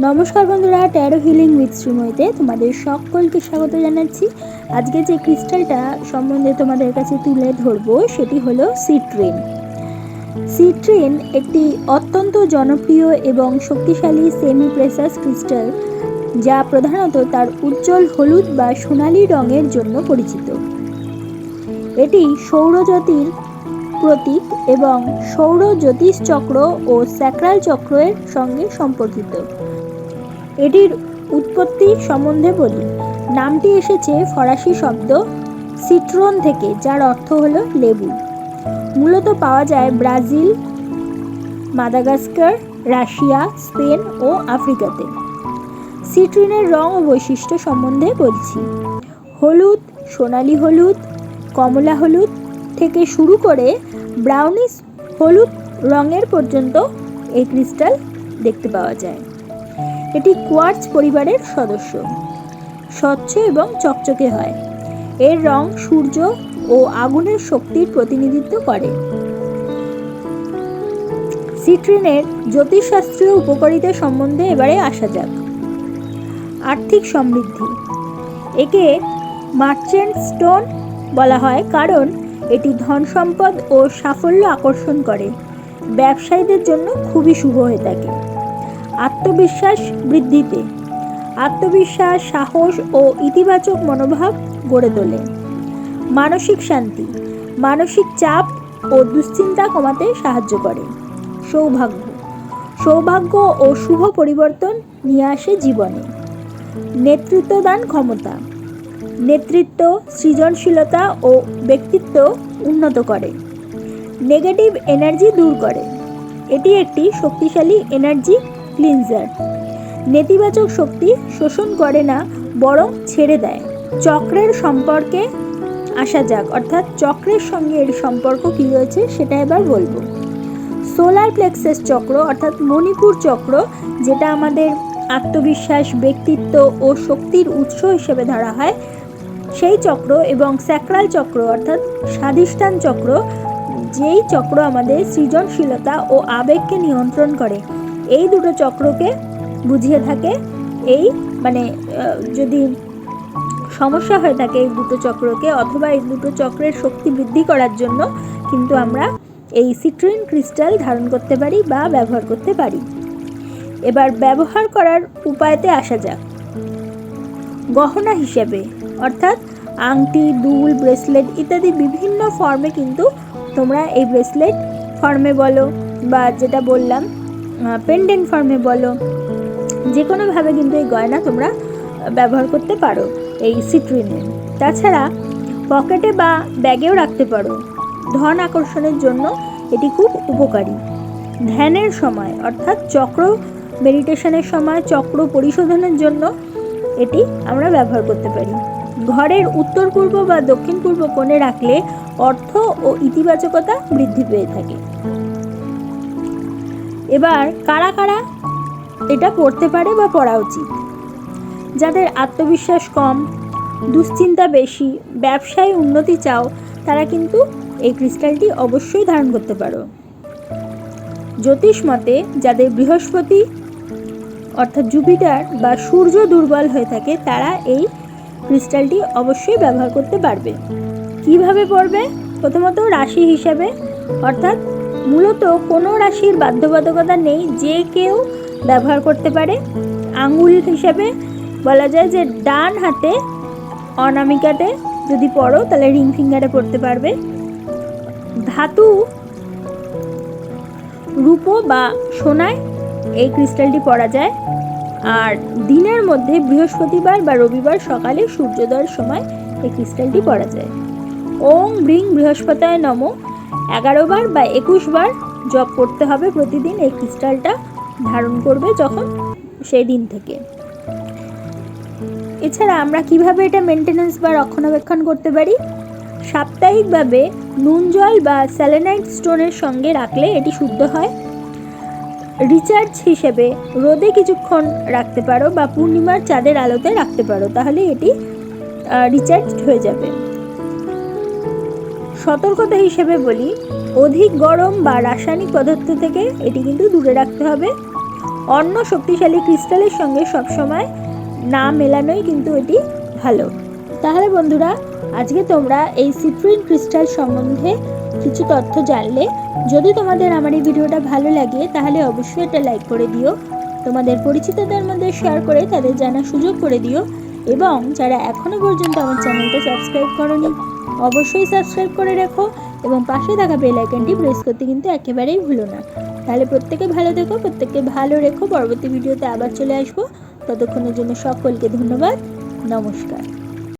নমস্কার বন্ধুরা taro healing with শ্রীময়ীতে তোমাদের সকলকে স্বাগত জানাচ্ছি। আজকে যে ক্রিস্টালটা সম্বন্ধে তোমাদের কাছে তুলে ধরবো, সেটি হলো সিট্রিন সিট্রিন একটি অত্যন্ত জনপ্রিয় এবং শক্তিশালী সেমি প্রেসাস ক্রিস্টাল যা প্রধানত তার উজ্জ্বল হলুদ বা সোনালী রঙের জন্য পরিচিত। এটি সৌরজ্যোতির প্রতীক এবং সৌর জ্যোতিষ চক্র ও স্যাক্রাল চক্রের সঙ্গে সম্পর্কিত। এটির উৎপত্তি সম্বন্ধে বলি। নামটি এসেছে ফরাসি শব্দ সিট্রন থেকে, যার অর্থ হলো লেবু। মূলত পাওয়া যায় ব্রাজিল, মাদাগাস্কার, রাশিয়া, স্পেন ও আফ্রিকাতে। সিট্রিনের রং ও বৈশিষ্ট্য সম্বন্ধে বলছি। হলুদ, সোনালি হলুদ, কমলা হলুদ থেকে শুরু করে ব্রাউনিশ হলুদ রঙের পর্যন্ত এই ক্রিস্টাল দেখতে পাওয়া যায়। এটি কোয়ার্টজ পরিবারের সদস্য। স্বচ্ছ এবং চকচকে হয়। এর রং সূর্য ও আগুনের শক্তির প্রতিনিধিত্ব করে। সিট্রিনের জ্যোতিষশাস্ত্রীয় উপকারিতা সম্বন্ধে এবারে আসা যাক। আর্থিক সমৃদ্ধি। একে মার্চেন্ট স্টোন বলা হয় কারণ এটি ধন সম্পদ ও সাফল্য আকর্ষণ করে। ব্যবসায়ীদের জন্য খুবই শুভ হয়ে থাকে। আত্মবিশ্বাস বৃদ্ধিতে। আত্মবিশ্বাস, সাহস ও ইতিবাচক মনোভাব গড়ে তোলে। মানসিক শান্তি, মানসিক চাপ ও দুশ্চিন্তা কমাতে সাহায্য করে। সৌভাগ্য সৌভাগ্য ও শুভ পরিবর্তন নিয়ে আসে জীবনে। নেতৃত্বদান ক্ষমতা, নেতৃত্ব সৃজনশীলতা ও ব্যক্তিত্ব উন্নত করে। নেগেটিভ এনার্জি দূর করে। এটি একটি শক্তিশালী এনার্জি ক্লিনজার। নেতিবাচক শক্তি শোষণ করে না, বরং ছেড়ে দেয়। চক্রের সম্পর্কে আসা যাক, অর্থাৎ চক্রের সঙ্গে এর সম্পর্ক কী রয়েছে সেটা এবার বলব। সোলার প্লেক্সেস চক্র, অর্থাৎ মণিপুর চক্র, যেটা আমাদের আত্মবিশ্বাস, ব্যক্তিত্ব ও শক্তির উৎস হিসেবে ধরা হয়, সেই চক্র এবং স্যাক্রাল চক্র, অর্থাৎ স্বাধিষ্ঠান চক্র, যেই চক্র আমাদের সৃজনশীলতা ও আবেগকে নিয়ন্ত্রণ করে। এই দুটো চক্রকে বুঝিয়ে থাকে, এই মানে যদি সমস্যা হয়ে থাকে এই দুটো চক্রকে অথবা এই দুটো চক্রের শক্তি বৃদ্ধি করার জন্য কিন্তু আমরা এই সিট্রিন ক্রিস্টাল ধারণ করতে পারি বা ব্যবহার করতে পারি। এবার ব্যবহার করার উপায়তে আসা যাক। গহনা হিসেবে, অর্থাৎ আংটি, দুল, ব্রেসলেট ইত্যাদি বিভিন্ন ফর্মে কিন্তু তোমরা এই ব্রেসলেট ফর্মে বলো বা যেটা বললাম পেন্ডেন্ট ফর্মে বলো। যে কোনোভাবে কিন্তু এই গয়না তোমরা ব্যবহার করতে পারো এই সিট্রিনে তাছাড়া পকেটে বা ব্যাগেও রাখতে পারো। ধন আকর্ষণের জন্য এটি খুব উপকারী। ধ্যানের সময়, অর্থাৎ চক্র মেডিটেশনের সময়, চক্র পরিশোধনের জন্য এটি আমরা ব্যবহার করতে পারি। ঘরের উত্তর পূর্ব বা দক্ষিণ পূর্ব কোণে রাখলে অর্থ ও ইতিবাচকতা বৃদ্ধি পেয়ে থাকে। এবার কারা কারা এটা পড়তে পারে বা পড়া উচিত? যাদের আত্মবিশ্বাস কম, দুশ্চিন্তা বেশি, ব্যবসায় উন্নতি চাও, তারা কিন্তু এই ক্রিস্টালটি অবশ্যই ধারণ করতে পারো। জ্যোতিষ মতে, যাদের বৃহস্পতি অর্থাৎ জুপিটার বা সূর্য দুর্বল হয়ে থাকে, তারা এই ক্রিস্টালটি অবশ্যই ব্যবহার করতে পারবে। কীভাবে পড়বে? প্রথমত রাশি হিসাবে, অর্থাৎ মূলত কোনো রাশির বাধ্যবাধকতা নেই, যে কেউ ব্যবহার করতে পারে। আঙুল হিসাবে বলা যায় যে ডান হাতে অনামিকাতে যদি পড়ো, তাহলে রিং ফিঙ্গারে পড়তে পারবে। ধাতু রূপো বা সোনায় এই ক্রিস্টালটি পরা যায়। আর দিনের মধ্যে বৃহস্পতিবার বা রবিবার সকালে সূর্যোদয়ের সময় এই ক্রিস্টালটি পরা যায়। ওং ব্রিং বৃহস্পতায় নম। এগারো বার বা একুশ বার জপ করতে হবে প্রতিদিন, এই ক্রিস্টালটা ধারণ করবে যখন সেই দিন থেকে। এছাড়া আমরা কীভাবে এটা মেনটেনেন্স বা রক্ষণাবেক্ষণ করতে পারি? সাপ্তাহিকভাবে নুন জল বা স্যালেনাইট স্টোনের সঙ্গে রাখলে এটি শুদ্ধ হয়। রিচার্জ হিসেবে রোদে কিছুক্ষণ রাখতে পারো বা পূর্ণিমার চাঁদের আলোতে রাখতে পারো, তাহলে এটি রিচার্জ হয়ে যাবে। সতর্কতা হিসেবে বলি, অধিক গরম বা রাসায়নিক পদার্থ থেকে এটি কিন্তু দূরে রাখতে হবে। অন্য শক্তিশালী ক্রিস্টালের সঙ্গে সবসময় না মেলানোই কিন্তু এটি ভালো। তাহলে বন্ধুরা, আজকে তোমরা এই সিট্রিন ক্রিস্টাল সম্বন্ধে কিছু তথ্য জানলে। যদি তোমাদের আমার এই ভিডিওটা ভালো লাগে, তাহলে অবশ্যই এটা লাইক করে দিও। তোমাদের পরিচিতদের মধ্যে শেয়ার করে তাদের জানার সুযোগ করে দিও। এবং যারা এখনও পর্যন্ত আমার চ্যানেলটা সাবস্ক্রাইব করনি অবশ্যই সাবস্ক্রাইব করে রেখো এবং পাশে থাকা বেল আইকনটি প্রেস করতে কিন্তু একেবারেই ভুলো না। তাহলে প্রত্যেকে ভালো থেকো, প্রত্যেককে ভালো রেখো, পরবর্তী ভিডিওতে আবার চলে আসব। ততক্ষণের জন্য সকলকে ধন্যবাদ, নমস্কার।